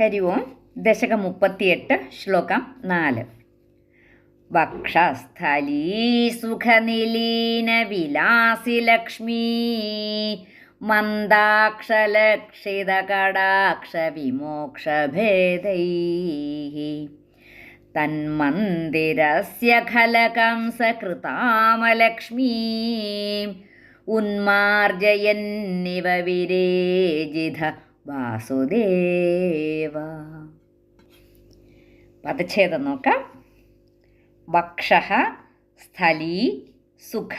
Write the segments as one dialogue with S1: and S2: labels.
S1: ഹരി ഓം ദശകം മുപ്പത്തിയെട്ട് ശ്ലോകം നാല്. വക്ഷസ്ഥലീ വിമോക്ഷ ഭേദൈ തന്മന്ദിരസ്യ ഖലകംസകൃതാമലക്ഷ്മീ ഉന്മാർജയന്നിവ വിരേജിത വാസുദേവ. പദച്ഛേദം നോക്കാം. വക്ഷ സ്ഥലീ സുഖ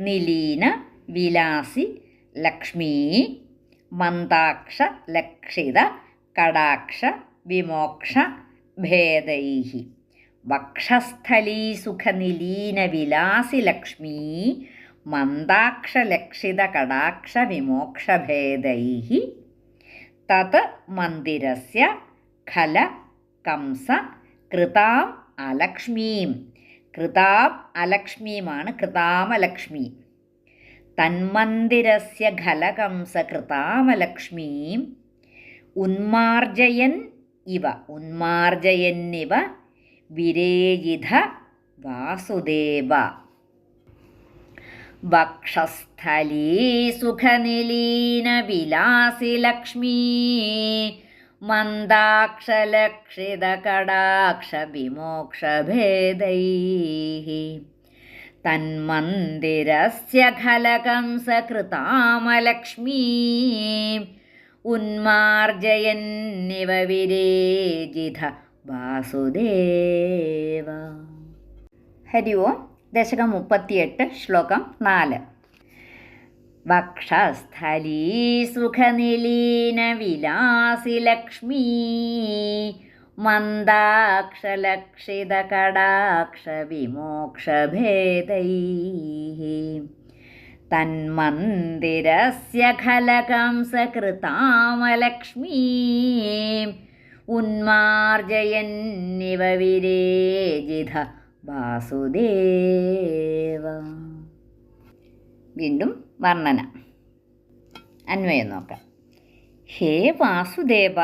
S1: നിലീന വിലാസി ലക്ഷ്മീ മന്ദാക്ഷ ലക്ഷിത കടാക്ഷ വിമോക്ഷ ഭേദൈ വക്ഷസ്ഥലീ സുഖനിലീന വിലാസി ലക്ഷ്മീ മന്ദാക്ഷലക്ഷിത കടാക്ഷ വിമോക്ഷഭേദൈ തത് മന്ദിരസ്യ ഖല കംസ കൃതാം അലക്ഷ്മീം. കൃതാം അലക്ഷ്മീമാണ് കൃതാമലക്ഷ്മി തന്മന്ദിരസ്യ ഖലകംസ കൃതാമലക്ഷ്മീം ഉന്മാർജയൻ ഇവ ഉന്മാർജയന്നിവ വിരേജിത വാസുദേവ. വക്ഷസ്ഥലീ സുഖനിലീന വിലാസി ലക്ഷ്മീ. മന്ദാക്ഷലക്ഷിതകടാക്ഷവിമോക്ഷഭേദൈः. തന്മന്ദിരസ്യ ഖലകംസകൃതാമലക്ഷ്മീ. ഉന്മാർജയന്നിവ വിരേജിത വാസുദേവ. ഹരി ഓം. ദശകം മുപ്പത്തിയെട്ട് ശ്ലോകം നാല്. വക്ഷസ്ഥലീ സുഖനിലീന വിലാസി ലക്ഷ്മീ മന്ദാക്ഷലക്ഷിതകടാക്ഷ വിമോക്ഷഭേദൈ തന്മന്ദിരസ്യ ഖലകംസകൃതാമലക്ഷ്മീ ഉന്മാർജയന്നിവ വിരേജിത വാസുദേവ. വീണ്ടും വർണന. അന്വയം നോക്കാം. ഹേ വാസുദേവ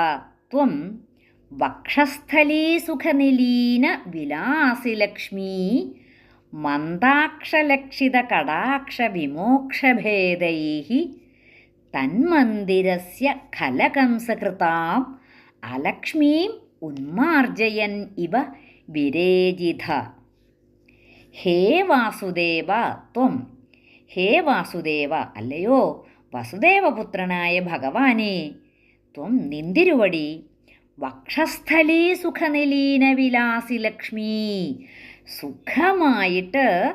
S1: ത്വം വക്ഷസ്ഥലീ സുഖനിലീന വിലാസി കടാക്ഷ വിമോക്ഷഭേദൈ തന്മന്ദിരസ്യ ഖലകംസകൃതാം അലക്ഷ്മീം ഉന്മാർജയൻ ഇവ വിരേജിത. ഹേ വാസുദേവ ത്വം. ഹേ വാസുദേവ അല്ലയോ? വസുദേവപുത്രനായ ഭഗവാനെ ത്വം നിന്തിരുവടി. വക്ഷസ്ഥലീ സുഖനിലീന വിലാസി ലക്ഷ്മി. സുഖമായിട്ട്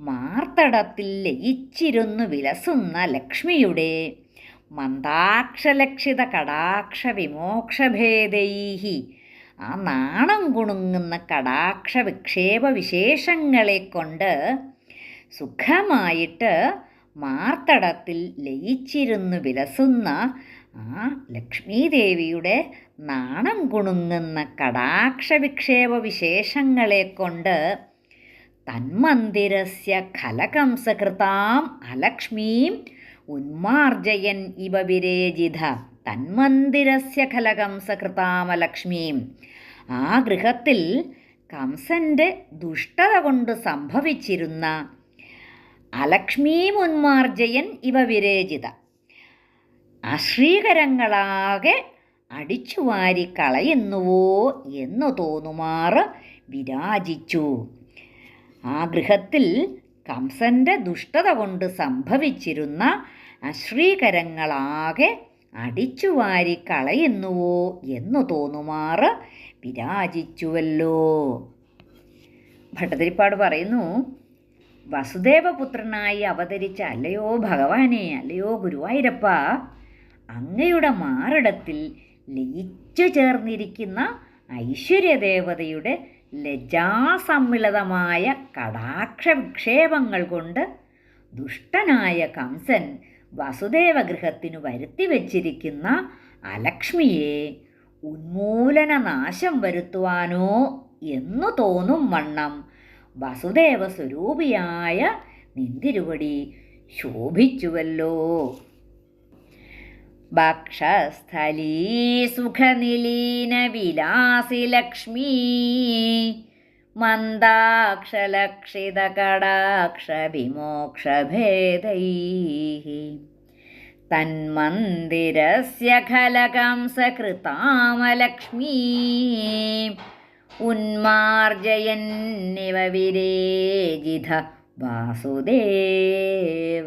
S1: മാർത്തടത്തിൽ ലയിച്ചിരുന്നു വിലസുന്ന ലക്ഷ്മിയുടെ മന്ദാക്ഷലക്ഷിത കടാക്ഷ വിമോക്ഷഭേദൈഹി. ആ നാണം കുണുങ്ങുന്ന കടാക്ഷ വിക്ഷേപ വിശേഷങ്ങളെ കൊണ്ട് സുഖമായിട്ട് മാർത്തടത്തിൽ ലയിച്ചിരുന്നു വിലസുന്ന ആ ലക്ഷ്മീദേവിയുടെ നാണം കുണുങ്ങുന്ന കടാക്ഷ വിക്ഷേപ വിശേഷങ്ങളെ കൊണ്ട് തന്മന്ദിരസ്യ ഖലകംസകൃതാം അലക്ഷ്മീം ഉന്മാർജയൻ ഇവ വിരേജിത തന്മന്ദിരസ്യ ഖലകംസകൃതാമലക്ഷ്മീം ആ ഗൃഹത്തിൽ കംസന്റെ ദുഷ്ടത കൊണ്ട് സംഭവിച്ചിരുന്ന അലക്ഷ്മീ മുന്മാർജയൻ ഇവ വിരേചിത. അശ്രീകരങ്ങളാകെ അടിച്ചു വാരി കളയുന്നുവോ എന്നു തോന്നുമാറ് വിരാജിച്ചു. ആ ഗൃഹത്തിൽ കംസന്റെ ദുഷ്ടത കൊണ്ട് സംഭവിച്ചിരുന്ന അശ്രീകരങ്ങളാകെ അടിച്ചുവാരി കളയുന്നുവോ എന്നു തോന്നുമാറ് വിരാജിച്ചുവല്ലോ ഭട്ടതിരിപ്പാട് പറയുന്നു വസുദേവപുത്രനായി അവതരിച്ച അല്ലയോ ഭഗവാനെ അല്ലയോ ഗുരുവായൂരപ്പ അങ്ങയുടെ മാറിടത്തിൽ ലയിച്ചു ചേർന്നിരിക്കുന്ന ഐശ്വര്യദേവതയുടെ ലജാസമ്മിളിതമായ കടാക്ഷ വിക്ഷേപങ്ങൾ കൊണ്ട് ദുഷ്ടനായ കംസൻ വസുദേവഗൃഹത്തിനു വരുത്തി വച്ചിരിക്കുന്ന അലക്ഷ്മിയെ ഉന്മൂലന നാശം വരുത്തുവാനോ എന്നു തോന്നും വണ്ണം. വസുദേവ സ്വരൂപിയായ നിന്തിരുവടി ശോഭിച്ചുവല്ലോ. ഭക്ഷസ്ഥലീ സുഖനിലീന വിലാസി ലക്ഷ്മീ. മന്ദാക്ഷലക്ഷിതകടാക്ഷവിമോക്ഷഭേദൈः തന്മന്ദിരസ്യ ഖലകംസകൃതാമലക്ഷ്മീ. ഉന്മാർജയന്നിവ വിരേജിത വാസുദേവ.